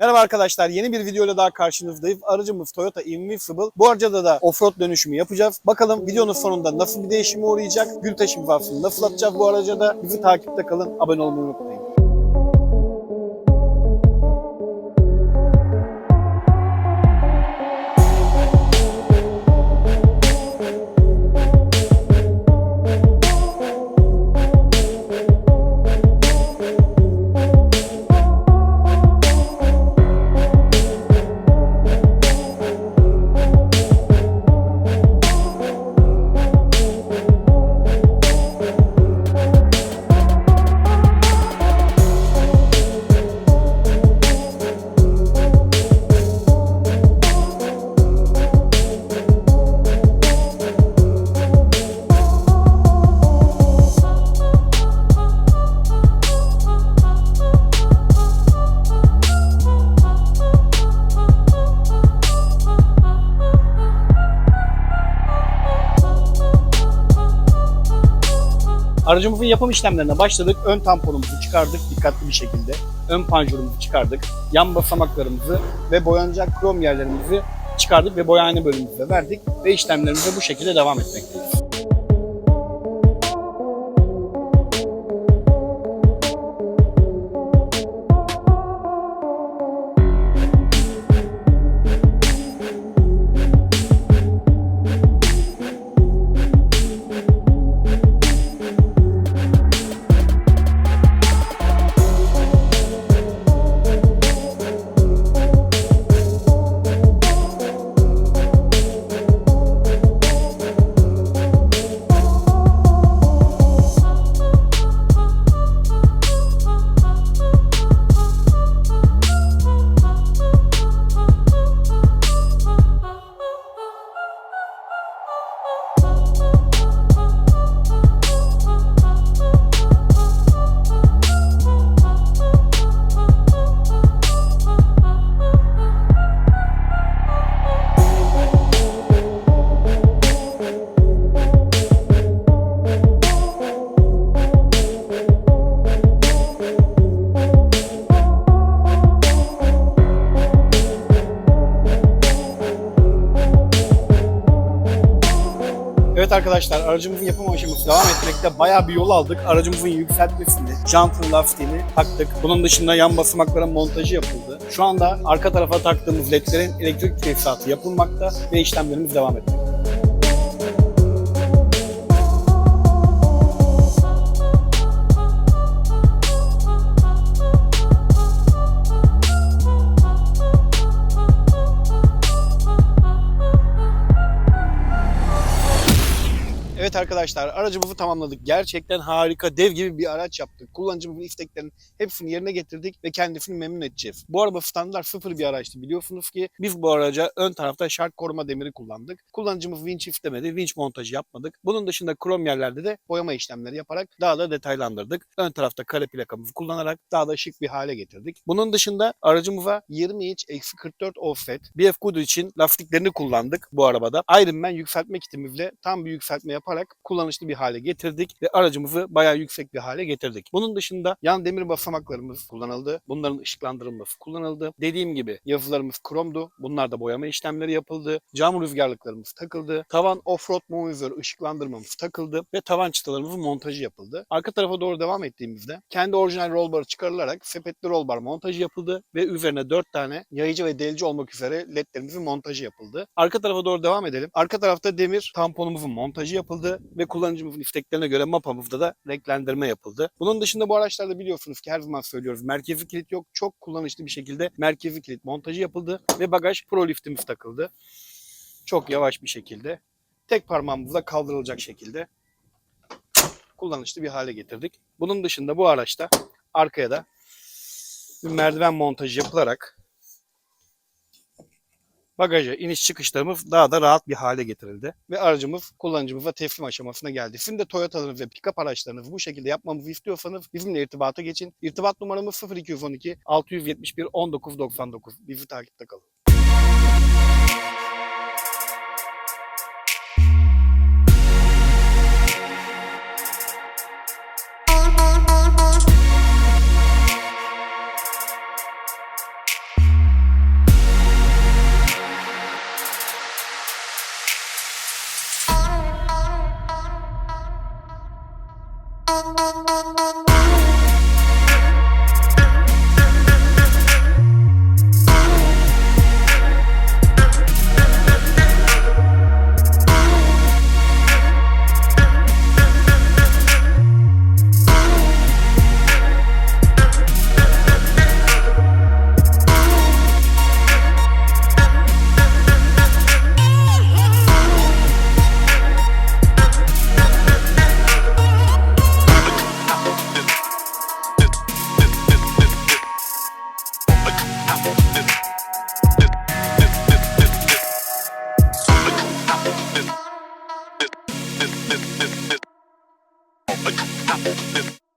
Merhaba arkadaşlar yeni bir videoyla daha karşınızdayım. Aracımız Toyota Invincible. Bu aracada da offroad dönüşümü yapacağız. Bakalım videonun sonunda nasıl bir değişime uğrayacak? Gül taşı imzasını nasıl atacağız bu araca da? Bizi takipte kalın. Abone olmayı unutmayın. Aracımızın yapım işlemlerine başladık. Ön tamponumuzu çıkardık dikkatli bir şekilde. Ön panjurumuzu çıkardık. Yan basamaklarımızı ve boyanacak krom yerlerimizi çıkardık ve boyahane bölümümüze verdik. Ve işlemlerimize bu şekilde devam etmekteyiz. Evet arkadaşlar aracımızın yapım aşaması devam etmekte. Bayağı bir yol aldık. Aracımızın yükseltmesini, jantın lastiğini taktık. Bunun dışında yan basamakların montajı yapıldı. Şu anda arka tarafa taktığımız ledlerin elektrik tesisatı yapılmakta ve işlemlerimiz devam etmekte. Evet arkadaşlar aracımızı tamamladık. Gerçekten harika, dev gibi bir araç yaptık. Kullanıcımızın isteklerinin hepsini yerine getirdik ve kendisini memnun edeceğiz. Bu araba standart sıfır bir araçtı. Biliyorsunuz ki biz bu araca ön tarafta şark koruma demiri kullandık. Kullanıcımız vinç istemedi, vinç montajı yapmadık. Bunun dışında krom yerlerde de boyama işlemleri yaparak daha da detaylandırdık. Ön tarafta kare plakamızı kullanarak daha da şık bir hale getirdik. Bunun dışında aracımıza 20 inç eksi 44 offset BF Goodrich için lastiklerini kullandık bu arabada. Ironman yükseltme kitimizle tam bir yükseltme yaparak kullanışlı bir hale getirdik ve aracımızı bayağı yüksek bir hale getirdik. Bunun dışında yan demir basamaklarımız kullanıldı. Bunların ışıklandırılması kullanıldı. Dediğim gibi yazılarımız kromdu. Bunlarda boyama işlemleri yapıldı. Cam rüzgarlıklarımız takıldı. Tavan offroad monitör ışıklandırmamız takıldı ve tavan çıtalarımızın montajı yapıldı. Arka tarafa doğru devam ettiğimizde kendi orijinal roll barı çıkarılarak sepetli roll bar montajı yapıldı ve üzerine 4 tane yayıcı ve delici olmak üzere ledlerimizin montajı yapıldı. Arka tarafa doğru devam edelim. Arka tarafta demir tamponumuzun montajı yapıldı ve kullanıcımızın isteklerine göre mapamızda da renklendirme yapıldı. Bunun dışında bu araçlarda biliyorsunuz ki her zaman söylüyoruz merkezi kilit yok. Çok kullanışlı bir şekilde merkezi kilit montajı yapıldı ve bagaj pro liftimiz takıldı. Çok yavaş bir şekilde tek parmağımızla kaldırılacak şekilde kullanışlı bir hale getirdik. Bunun dışında bu araçta arkaya da bir merdiven montajı yapılarak bagaja iniş çıkışlarımız daha da rahat bir hale getirildi. Ve aracımız kullanıcımıza teslim aşamasına geldi. Sizin de Toyota'larınız ve pick-up araçlarınızı bu şekilde yapmamızı istiyorsanız bizimle irtibata geçin. İrtibat numaramız 0212 671 1999. Bizi takipte kalın.